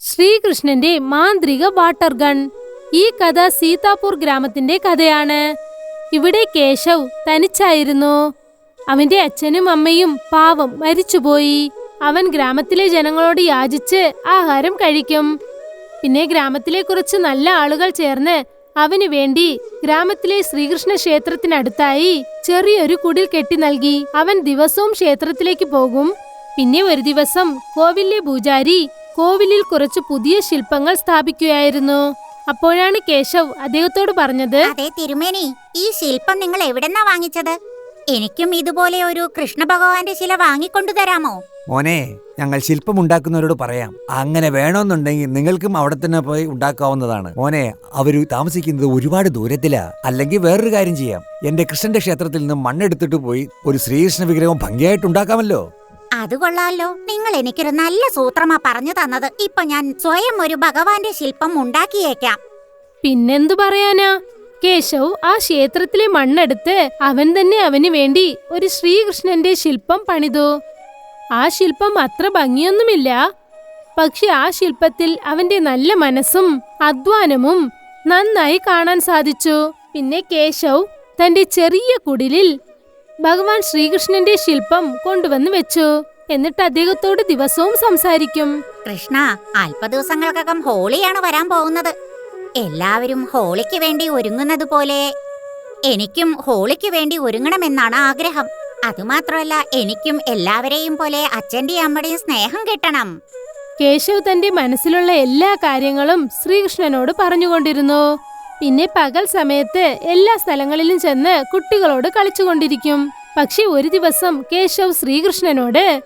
ശ്രീകൃഷ്ണന്റെ മാന്ത്രിക water gun ഈ കഥ സീതാപൂർ ഗ്രാമത്തിന്റെ കഥയാണ്. ഇവിടെ കേശവ് തനിച്ചായിരുന്നു. അവന്റെ അച്ഛനും അമ്മയും പാവം മരിച്ചുപോയി. അവൻ ഗ്രാമത്തിലെ ജനങ്ങളോട് യാചിച്ച് ആഹാരം കഴിക്കും. പിന്നെ ഗ്രാമത്തിലെ കുറച്ച് നല്ല ആളുകൾ ചേർന്ന് അവന് വേണ്ടി ഗ്രാമത്തിലെ ശ്രീകൃഷ്ണ ക്ഷേത്രത്തിനടുത്തായി ചെറിയൊരു കുടിൽ കെട്ടി നൽകി. അവൻ ദിവസവും ക്ഷേത്രത്തിലേക്ക് പോകും. പിന്നെ ഒരു ദിവസം കോവിലിലെ പൂജാരി കോവിലിൽ കുറച്ച് പുതിയ ശില്പങ്ങൾ സ്ഥാപിക്കുകയായിരുന്നു. അപ്പോഴാണ് കേശവ് അദ്ദേഹത്തോട് പറഞ്ഞത് അതെ തിരുമേനി ഈ ശില്പം നിങ്ങൾ എവിടെന്നാ വാങ്ങിച്ചത്? എനിക്കും ഇതുപോലെ ഒരു കൃഷ്ണ ഭഗവാന്റെ ശില വാങ്ങിക്കൊണ്ടു തരാമോ? മോനെ ഞങ്ങൾ ശില്പം ഉണ്ടാക്കുന്നവരോട് പറയാം. അങ്ങനെ വേണമെന്നുണ്ടെങ്കിൽ നിങ്ങൾക്കും അവിടെ തന്നെ പോയി ഉണ്ടാക്കാവുന്നതാണ്. മോനെ അവർ താമസിക്കുന്നത് ഒരുപാട് ദൂരത്തിലാ. അല്ലെങ്കിൽ വേറൊരു കാര്യം ചെയ്യാം. എന്റെ കൃഷ്ണന്റെ ക്ഷേത്രത്തിൽ നിന്ന് മണ്ണെടുത്തിട്ട് പോയി ഒരു ശ്രീകൃഷ്ണ വിഗ്രഹം ഭംഗിയായിട്ട് ഉണ്ടാക്കാമല്ലോ. അത് കൊള്ളാലോ. നിങ്ങൾ എനിക്കൊരു നല്ല സൂത്രമാ പറഞ്ഞു തന്നത്. ഇപ്പൊ ഞാൻ സ്വയം ഒരു ഭഗവാന്റെ ശില്പം ഉണ്ടാക്കിയേക്കാം. പിന്നെന്തു പറയാനാ? കേശവ് ആ ക്ഷേത്രത്തിലെ മണ്ണെടുത്ത് അവൻ തന്നെ അവന് വേണ്ടി ഒരു ശ്രീകൃഷ്ണന്റെ ശില്പം പണിതു. ആ ശില്പം അത്ര ഭംഗിയൊന്നുമില്ല. പക്ഷെ ആ ശില്പത്തിൽ അവന്റെ നല്ല മനസ്സും അധ്വാനവും നന്നായി കാണാൻ സാധിച്ചു. പിന്നെ കേശവ് തന്റെ ചെറിയ കുടിലിൽ ഭഗവാൻ ശ്രീകൃഷ്ണന്റെ ശില്പം കൊണ്ടുവന്ന് വെച്ചു. എന്നിട്ട് അദ്ദേഹത്തോട് ദിവസവും സംസാരിക്കും. കൃഷ്ണ അല്പ ദിവസങ്ങൾക്കകം ഹോളിയാണ് വരാൻ പോകുന്നത്. എല്ലാവരും ഹോളിക്ക് വേണ്ടി ഒരുങ്ങുന്നത് പോലെ എനിക്കും ഹോളിക്ക് വേണ്ടി ഒരുങ്ങണമെന്നാണ് ആഗ്രഹം. അതുമാത്രമല്ല എനിക്കും എല്ലാവരെയും പോലെ അച്ഛന്റെയും അമ്മയുടെയും സ്നേഹം കിട്ടണം. കേശവ് തന്റെ മനസ്സിലുള്ള എല്ലാ കാര്യങ്ങളും ശ്രീകൃഷ്ണനോട് പറഞ്ഞുകൊണ്ടിരുന്നു. പിന്നെ പകൽ സമയത്ത് എല്ലാ സ്ഥലങ്ങളിലും ചെന്ന് കുട്ടികളോട് കളിച്ചുകൊണ്ടിരിക്കും. പക്ഷെ ഒരു ദിവസം കേശവ് ശ്രീകൃഷ്ണനോട്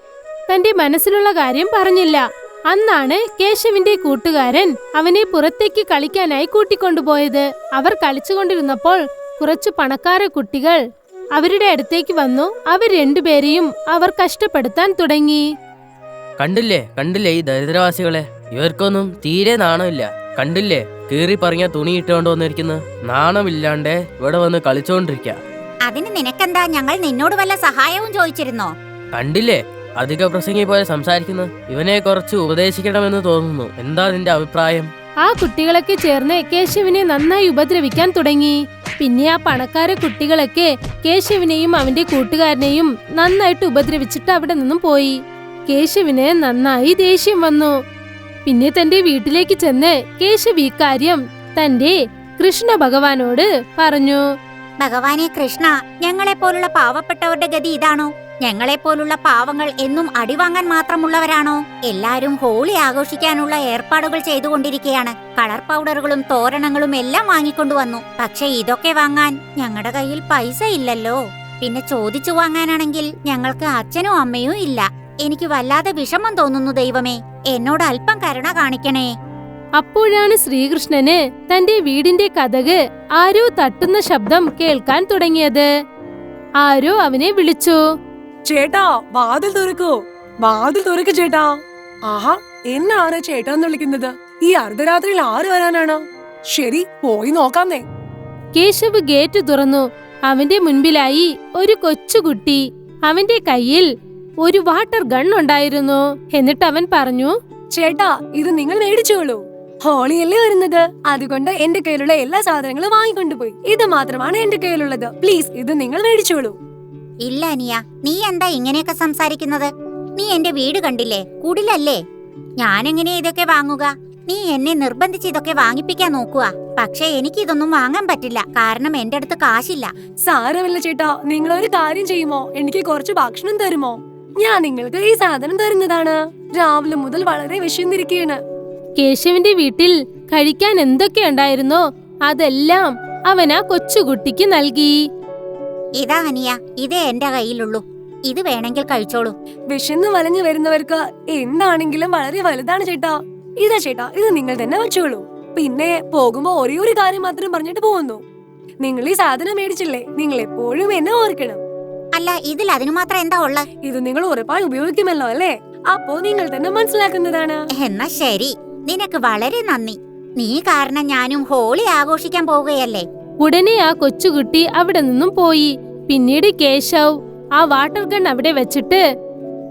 തന്റെ മനസ്സിലുള്ള കാര്യം പറഞ്ഞില്ല. അന്നാണ് കേശവിന്റെ കൂട്ടുകാരൻ അവനെ പുറത്തേക്ക് കളിക്കാനായി കൂട്ടിക്കൊണ്ടുപോയത്. അവർ കളിച്ചുകൊണ്ടിരുന്നപ്പോൾ കുറച്ചു പണക്കാര കുട്ടികൾ അവരുടെ അടുത്തേക്ക് വന്നു. അവർ രണ്ടുപേരെയും അവർ കഷ്ടപ്പെടുത്താൻ തുടങ്ങി. കണ്ടില്ലേ? കണ്ടില്ലേ ഈ ദരിദ്രവാസികളെ? ഇവർക്കൊന്നും തീരെ നാണമില്ല. കണ്ടില്ലേ? കീറി പറഞ്ഞ തുണി ഇട്ടുകൊണ്ട് വന്നിരിക്കുന്നു നാണമില്ലാണ്ട് ഇവിടെ വന്ന് കളിച്ചോണ്ടിരിക്ക. അതിന് നിനക്കെന്താ? ഞങ്ങൾ നിന്നോട് വല്ല സഹായവും ചോദിച്ചിരുന്നോ? കണ്ടില്ലേ? അധിക പ്രസംഗി പോലെ സംസാരിക്കുന്നു ഇവനെ കുറച്ച് ഉപദേശിക്കണമെന്ന് തോന്നുന്നു. എന്താ നിന്റെ അഭിപ്രായം? ആ കുട്ടികളൊക്കെ ചേർന്ന് കേശവിനെ നന്നായി ഉപദ്രവിക്കാൻ തുടങ്ങി. പിന്നെ ആ പണക്കാര കുട്ടികളൊക്കെ കേശവിനെയും അവന്റെ കൂട്ടുകാരനെയും നന്നായിട്ട് ഉപദ്രവിച്ചിട്ട് അവിടെ നിന്നും പോയി. കേശവിന് നന്നായി ദേഷ്യം വന്നു. പിന്നെ തന്റെ വീട്ടിലേക്ക് ചെന്ന് കേശവ് കാര്യം തന്റെ കൃഷ്ണ ഭഗവാനോട് പറഞ്ഞു. ഭഗവാനെ കൃഷ്ണ ഞങ്ങളെ പോലുള്ള പാവപ്പെട്ടവരുടെ ഗതി ഇതാണോ? ഞങ്ങളെ പോലുള്ള പാവങ്ങൾ എന്നും അടിവാങ്ങാൻ മാത്രമുള്ളവരാണോ? എല്ലാരും ഹോളി ആഘോഷിക്കാനുള്ള ഏർപ്പാടുകൾ ചെയ്തുകൊണ്ടിരിക്കുകയാണ് കളർ പൗഡറുകളും തോരണങ്ങളും എല്ലാം വാങ്ങിക്കൊണ്ടുവന്നു പക്ഷെ ഇതൊക്കെ വാങ്ങാൻ ഞങ്ങളുടെ കയ്യിൽ പൈസ ഇല്ലല്ലോ. പിന്നെ ചോദിച്ചു വാങ്ങാനാണെങ്കിൽ ഞങ്ങൾക്ക് അച്ഛനും അമ്മയും ഇല്ല. എനിക്ക് വല്ലാതെ വിഷമം തോന്നുന്നു ദൈവമേ. എന്നോട് അല്പം കരുണ കാണിക്കണേ. അപ്പോഴാണ് ശ്രീകൃഷ്ണന് തന്റെ വീടിന്റെ കഥക് ആരോ തട്ടുന്ന ശബ്ദം കേൾക്കാൻ തുടങ്ങിയത്. ആരോ അവനെ വിളിച്ചു. ചേട്ടാ വാതിൽ തുറക്കൂ. വാതിൽ തുറക്ക് ചേട്ടാ. ആഹാ എന്നാണ് ചേട്ടാന്ന് വിളിക്കുന്നത്? ഈ അർദ്ധരാത്രിയിൽ ആര് വരാനാണ്? ശരി പോയി നോക്കാന്നേ. കേശവ് ഗേറ്റ് തുറന്നു. അവന്റെ മുൻപിലായി ഒരു കൊച്ചുകുട്ടി അവന്റെ കയ്യിൽ ഒരു വാട്ടർ ഗൺ ഉണ്ടായിരുന്നു. എന്നിട്ട് അവൻ പറഞ്ഞു ചേട്ടാ ഇത് നിങ്ങൾ മേടിച്ചോളൂ. ഹോളിയല്ലേ വരുന്നത്? അതുകൊണ്ട് എന്റെ കയ്യിലുള്ള എല്ലാ സാധനങ്ങളും വാങ്ങിക്കൊണ്ടുപോയി. ഇത് മാത്രമാണ് എന്റെ കയ്യിലുള്ളത്. പ്ലീസ് ഇത് നിങ്ങൾ മേടിച്ചോളൂ. ഇല്ല അനിയ. നീ എന്താ ഇങ്ങനെയൊക്കെ സംസാരിക്കുന്നത്? നീ എന്റെ വീട് കണ്ടില്ലേ? കുടിലല്ലേ? ഞാനെങ്ങനെ ഇതൊക്കെ വാങ്ങുക? നീ എന്നെ നിർബന്ധിച്ച് ഇതൊക്കെ വാങ്ങിപ്പിക്കാൻ നോക്കുക. പക്ഷേ എനിക്ക് ഇതൊന്നും വാങ്ങാൻ പറ്റില്ല. കാരണം എന്റെ അടുത്ത് കാശില്ല. സാരമില്ല ചേട്ടാ. നിങ്ങൾ ഒരു കാര്യം ചെയ്യുമോ? എനിക്ക് കുറച്ച് ഭക്ഷണം തരുമോ? ഞാൻ നിങ്ങൾക്ക് ഈ സാധനം തരുന്നതാണ്. രാവിലെ മുതൽ വളരെ വിശന്നിരിക്കുകയാണ് കേശവന്റെ വീട്ടിൽ കഴിക്കാൻ എന്തൊക്കെ ഉണ്ടായിരുന്നോ അതെല്ലാം അവൻ ആ കൊച്ചുകുട്ടിക്ക് നൽകി. ഇതാ അനിയ ഇതേ എന്റെ കയ്യിലുള്ളൂ. ഇത് വേണമെങ്കിൽ കഴിച്ചോളൂ. വിശന്ന് വലഞ്ഞു വരുന്നവർക്ക് എന്താണെങ്കിലും വളരെ വലുതാണ് ചേട്ടാ. ഇതാ ചേട്ടാ ഇത് നിങ്ങൾ തന്നെ വെച്ചോളൂ. പിന്നെ പോകുമ്പോ ഒരേ ഒരു കാര്യം മാത്രം പറഞ്ഞിട്ട് പോകുന്നു. നിങ്ങൾ ഈ സാധനം മേടിച്ചില്ലേ? നിങ്ങൾ എപ്പോഴും എന്നെ ഓർക്കണം. അല്ല ഇതിൽ അതിനു മാത്രം എന്താ ഉള്ളത് ഇത് നിങ്ങൾ ഉറപ്പായി ഉപയോഗിക്കുമല്ലോ അല്ലേ? അപ്പോ നിങ്ങൾ തന്നെ മനസ്സിലാക്കുന്നതാണ്. എന്നാ ശരി. നിനക്ക് വളരെ നന്ദി. നീ കാരണം ഞാനും ഹോളി ആഘോഷിക്കാൻ പോവുകയല്ലേ? ഉടനെ ആ കൊച്ചുകുട്ടി അവിടെ നിന്നും പോയി. പിന്നീട് കേശവ് ആ വാട്ടർ ഗൺ അവിടെ വെച്ചിട്ട്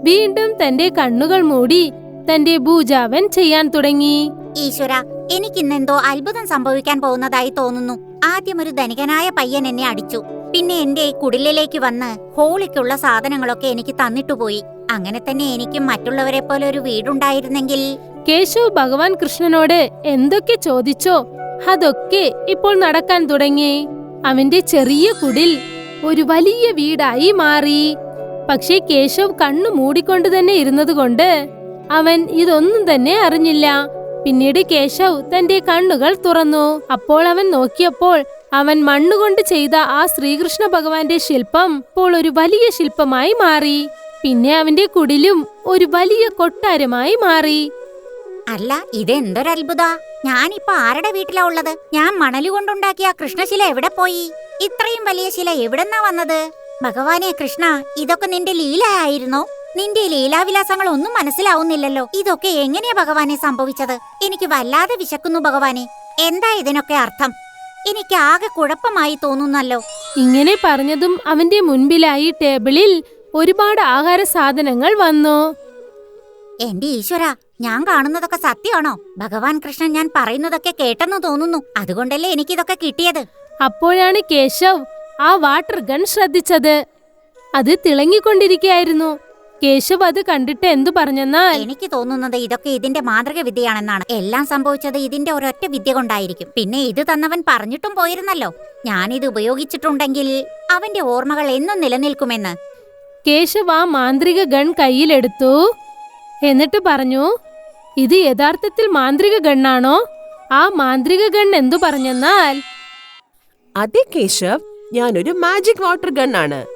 വീണ്ടും തന്റെ കണ്ണുകൾ മൂടി തന്റെ ഭൂജാവൻ ചെയ്യാൻ തുടങ്ങി. ഈശ്വര എനിക്കിന്നെന്തോ അത്ഭുതം സംഭവിക്കാൻ പോകുന്നതായി തോന്നുന്നു. ആദ്യം ഒരു ധനികനായ പയ്യൻ എന്നെ അടിച്ചു. പിന്നെ എന്റെ ഈ കുടിലിലേക്ക് വന്ന് ഹോളിക്കുള്ള സാധനങ്ങളൊക്കെ എനിക്ക് തന്നിട്ടു പോയി അങ്ങനെ തന്നെ എനിക്കും മറ്റുള്ളവരെ പോലെ ഒരു വീടുണ്ടായിരുന്നെങ്കിൽ. കേശവ് ഭഗവാൻ കൃഷ്ണനോട് എന്തൊക്കെ ചോദിച്ചോ അതൊക്കെ ഇപ്പോൾ നടക്കാൻ തുടങ്ങി. അവന്റെ ചെറിയ കുടിൽ ഒരു വലിയ വീടായി മാറി. പക്ഷേ കേശവ് കണ്ണു മൂടിക്കൊണ്ട് തന്നെ ഇരുന്നതുകൊണ്ട് അവൻ ഇതൊന്നും തന്നെ അറിഞ്ഞില്ല. പിന്നീട് കേശവ് തന്റെ കണ്ണുകൾ തുറന്നു. അപ്പോൾ അവൻ നോക്കിയപ്പോൾ അവൻ മണ്ണുകൊണ്ട് ചെയ്ത ആ ശ്രീകൃഷ്ണ ഭഗവാന്റെ ശില്പം ഇപ്പോൾ ഒരു വലിയ ശില്പമായി മാറി. പിന്നെ അവന്റെ കുടിലും ഒരു വലിയ കൊട്ടാരമായി മാറി. അല്ല ഇതെന്തൊരത്ഭുത ഞാനിപ്പോ ആരുടെ വീട്ടിലാ ഉള്ളത്? ഞാൻ മണൽ കൊണ്ടുണ്ടാക്കിയ കൃഷ്ണശില എവിടെ പോയി? ഇത്രയും വലിയ ശില എവിടെന്നാ വന്നത്? ഭഗവാനെ കൃഷ്ണ ഇതൊക്കെ നിന്റെ ലീല ആയിരുന്നോ. നിന്റെ ലീലാവിലാസങ്ങൾ ഒന്നും മനസ്സിലാവുന്നില്ലല്ലോ. ഇതൊക്കെ എങ്ങനെയാ ഭഗവാനെ സംഭവിച്ചത്? എനിക്ക് വല്ലാതെ വിശക്കുന്നു ഭഗവാനെ. എന്താ ഇതിനൊക്കെ അർത്ഥം? എനിക്ക് ആകെ കുഴപ്പമായി തോന്നുന്നല്ലോ. ഇങ്ങനെ പറഞ്ഞതും അവന്റെ മുൻപിലായി ടേബിളിൽ ഒരുപാട് ആഹാര സാധനങ്ങൾ വന്നു. എന്റെ ഈശ്വര ഞാൻ കാണുന്നതൊക്കെ സത്യമാണോ? ഭഗവാൻ കൃഷ്ണൻ ഞാൻ പറയുന്നതൊക്കെ കേട്ടെന്ന് തോന്നുന്നു. അതുകൊണ്ടല്ലേ എനിക്കിതൊക്കെ കിട്ടിയത്? അപ്പോഴാണ് കേശവ് ആ വാട്ടർ ഗൺ ശ്രദ്ധിച്ചത്. അത് തിളങ്ങിക്കൊണ്ടിരിക്കുകയായിരുന്നു. കേശവ് അത് കണ്ടിട്ട് എന്തു പറഞ്ഞെന്നാൽ എനിക്ക് തോന്നുന്നത് ഇതൊക്കെ ഇതിന്റെ മാതൃക വിദ്യയാണെന്നാണ് എല്ലാം സംഭവിച്ചത് ഇതിന്റെ ഒരൊറ്റ വിദ്യ കൊണ്ടായിരിക്കും. പിന്നെ ഇത് തന്നവൻ പറഞ്ഞിട്ടും പോയിരുന്നല്ലോ. ഞാനിത് ഉപയോഗിച്ചിട്ടുണ്ടെങ്കിൽ അവന്റെ ഓർമ്മകൾ എന്നും നിലനിൽക്കുമെന്ന്. കേശവ് ആ മാന്ത്രിക ഗൺ കയ്യിലെടുത്തു. എന്നിട്ട് പറഞ്ഞു ഇത് യഥാർത്ഥത്തിൽ മാന്ത്രിക ഗണ്ണാണോ? ആ മാന്ത്രിക ഗൺ എന്തു പറഞ്ഞെന്നാൽ? അതെ കേശവ്. ഞാനൊരു മാജിക് വാട്ടർ ഗണ്ണാണ്. ആണ്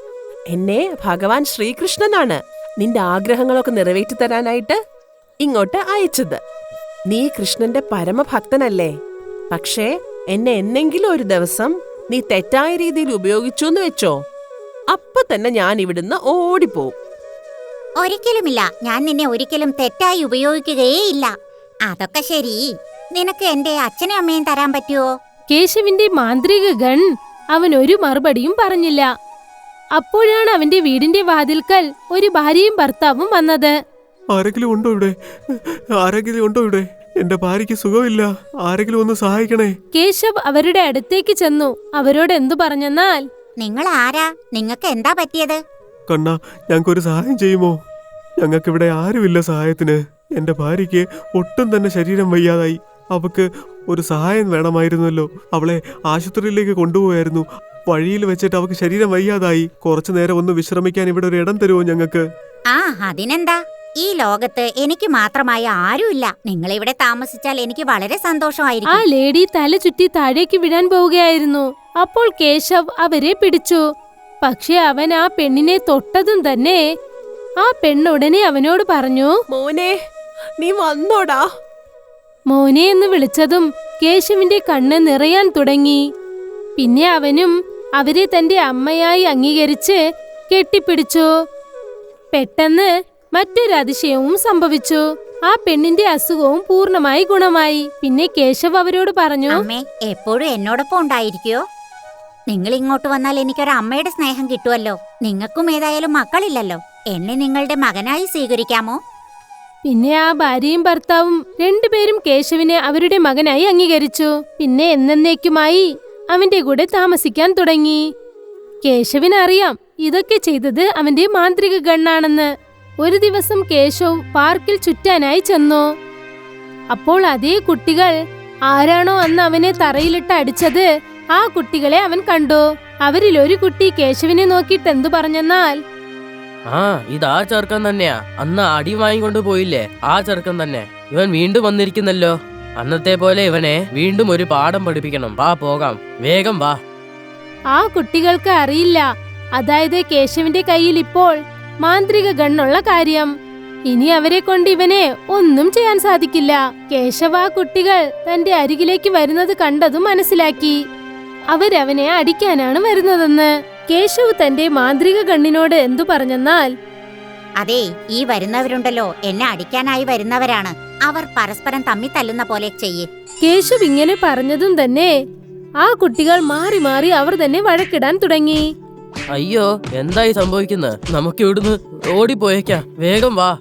എന്നെ ഭഗവാൻ ശ്രീകൃഷ്ണനാണ്. നിന്റെ ആഗ്രഹങ്ങളൊക്കെ നിറവേറ്റി തരാനായിട്ട് ഇങ്ങോട്ട് അയച്ചത്. നീ കൃഷ്ണന്റെ പരമഭക്തനല്ലേ. പക്ഷേ എന്നെ എന്നെങ്കിലും ഒരു ദിവസം നീ തെറ്റായ രീതിയിൽ ഉപയോഗിച്ചു എന്ന് വെച്ചോ. അപ്പൊ തന്നെ ഞാൻ ഇവിടുന്ന് ഓടിപ്പോവും. ഒരിക്കലുമില്ല. ഞാൻ നിന്നെ ഒരിക്കലും തെറ്റായി ഉപയോഗിക്കുകയേ ഇല്ല അതൊക്കെ ശരി. നിനക്ക് എന്റെ അച്ഛനും അമ്മയും തരാൻ പറ്റുമോ കേശവിന്റെ മാന്ത്രിക ഗൺ അവൻ ഒരു മറുപടിയും പറഞ്ഞില്ല. അപ്പോഴാണ് അവന്റെ വീടിന്റെ വാതിൽക്കൽ ഒരു ഭാര്യയും ഭർത്താവും വന്നത്. ആരെങ്കിലും ഉണ്ടോ ഇവിടെ? ആരെങ്കിലും ഉണ്ടോ ഇവിടെ? എന്റെ ഭാര്യയ്ക്ക് സുഖമില്ല. ആരെങ്കിലും ഒന്ന് സഹായിക്കണേ. കേശവ് അവരുടെ അടുത്തേക്ക് ചെന്നു. അവരോട് എന്തു പറഞ്ഞെന്നാൽ? നിങ്ങൾ ആരാ? നിങ്ങൾക്ക് എന്താ പറ്റിയത്? കണ്ണ ഞങ്ങൾക്കൊരു സഹായം ചെയ്യുമോ? ഞങ്ങൾക്ക് ഇവിടെ ആരുമില്ല സഹായത്തിന്. എന്റെ ഭാര്യയ്ക്ക് ഒട്ടും തന്നെ ശരീരം വയ്യാതായി. അവക്ക് ഒരു സഹായം വേണമായിരുന്നല്ലോ. അവളെ ആശുപത്രിയിലേക്ക് കൊണ്ടുപോയായിരുന്നു. വഴിയിൽ വെച്ചിട്ട് അവക്ക് ശരീരം വയ്യാതായി. കുറച്ചു നേരം ഒന്ന് വിശ്രമിക്കാൻ ഇവിടെ ഒരു ഇടം തരുമോ ഞങ്ങൾക്ക്? ആ അതിനെന്താ? ഈ ലോകത്ത് എനിക്ക് മാത്രമായി ആരുമില്ല. നിങ്ങൾ ഇവിടെ താമസിച്ചാൽ എനിക്ക് വളരെ ആ സന്തോഷമായിരിക്കും ലേഡി തല ചുറ്റി താഴേക്ക് വിടാൻ പോവുകയായിരുന്നു. അപ്പോൾ കേശവ് അവരെ പിടിച്ചു. പക്ഷെ അവൻ ആ പെണ്ണിനെ തൊട്ടതും തന്നെ ആ പെണ്ണുടനെ അവനോട് പറഞ്ഞു മോനെ നീ വന്നോടാ. മോനെ എന്ന് വിളിച്ചതും കേശവിന്റെ കണ്ണ് നിറയാൻ തുടങ്ങി. പിന്നെ അവനും അവരെ തന്റെ അമ്മയായി അംഗീകരിച്ച് കെട്ടിപ്പിടിച്ചു. പെട്ടെന്ന് മറ്റൊരു അതിശയവും സംഭവിച്ചു. ആ പെണ്ണിന്റെ അസുഖവും പൂർണമായി ഗുണമായി. പിന്നെ കേശവ് അവരോട് പറഞ്ഞു അമ്മേ എപ്പോഴും എന്നോടൊപ്പം ഉണ്ടായിരിക്കോ. നിങ്ങൾ ഇങ്ങോട്ട് വന്നാൽ എനിക്കൊരു അമ്മയുടെ സ്നേഹം കിട്ടുമല്ലോ. നിങ്ങൾക്കും ഏതായാലും മക്കളില്ലല്ലോ. എന്നെ നിങ്ങളുടെ മകനായി സ്വീകരിക്കാമോ? പിന്നെ ആ ഭാര്യയും ഭർത്താവും രണ്ടുപേരും കേശവിനെ അവരുടെ മകനായി അംഗീകരിച്ചു. പിന്നെ എന്നേക്കുമായി അവന്റെ കൂടെ താമസിക്കാൻ തുടങ്ങി. കേശവിന് അറിയാം ഇതൊക്കെ ചെയ്തത് അവന്റെ മാന്ത്രിക ഗണ്ണാണെന്ന്. ഒരു ദിവസം കേശവ് പാർക്കിൽ ചുറ്റാനായി ചെന്നു. അപ്പോൾ അതേ കുട്ടികൾ ആരാണോ അന്ന് അവനെ തറയിലിട്ട് അടിച്ചത്? ആ കുട്ടികളെ അവൻ കണ്ടു. അവരിൽ ഒരു കുട്ടി കേശവിനെ നോക്കിട്ട് എന്തു പറഞ്ഞെന്നാൽ? ആ ഇത് ആ ചെറുക്കൻ തന്നെയാ. അന്ന് അടി വാങ്ങിക്കൊണ്ട് പോയില്ലേ? ആ ചെറുക്കൻ തന്നെ. ഇവൻ വീണ്ടും വന്നിരിക്കുന്നല്ലോ. അന്നത്തെ പോലെ ഇവനെ വീണ്ടും ഒരു പാഠം പഠിപ്പിക്കണം. വാ പോകാം. വേഗം വാ. ആ കുട്ടികൾക്ക് അറിയില്ല. അതായത് കേശവിന്റെ കയ്യിൽ ഇപ്പോൾ മാന്ത്രിക ഗണ്ണുള്ള കാര്യം. ഇനി അവരെ കൊണ്ട് ഇവനെ ഒന്നും ചെയ്യാൻ സാധിക്കില്ല. കേശവ കുട്ടികൾ തന്റെ അരികിലേക്ക് വരുന്നത് കണ്ടതും മനസ്സിലാക്കി. അവരവനെ അടിക്കാനാണ് വരുന്നതെന്ന് കേശവ് തന്റെ മാന്ത്രിക ഗണ്ണിനോട് എന്തു പറഞ്ഞെന്നാൽ അതെ ഈ വരുന്നവരുണ്ടല്ലോ. എന്നെ അടിക്കാനായി വരുന്നവരാണ്. അവർ പരസ്പരം തമ്മി തല്ലുന്ന പോലെ ചെയ്യേ. കേശവ് ഇങ്ങനെ പറഞ്ഞതും തന്നെ ആ കുട്ടികൾ മാറി മാറി അവർ തന്നെ വഴക്കിടാൻ തുടങ്ങി. അയ്യോ എന്തായി സംഭവിക്കുന്നത് നമുക്ക് ഇവിടുന്ന് ഓടിപ്പോയേക്കാം. വേഗം വാ.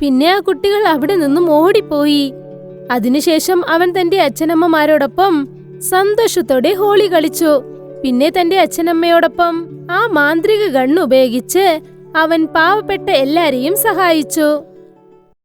പിന്നെ ആ കുട്ടികൾ അവിടെ നിന്നും ഓടിപ്പോയി. അതിനുശേഷം അവൻ തന്റെ അച്ഛനമ്മമാരോടൊപ്പം സന്തോഷത്തോടെ ഹോളി കളിച്ചു. പിന്നെ തന്റെ അച്ഛനമ്മയോടൊപ്പം ആ മാന്ത്രിക ഗണ്ണ് ഉപയോഗിച്ച് അവൻ പാവപ്പെട്ട എല്ലാരെയും സഹായിച്ചു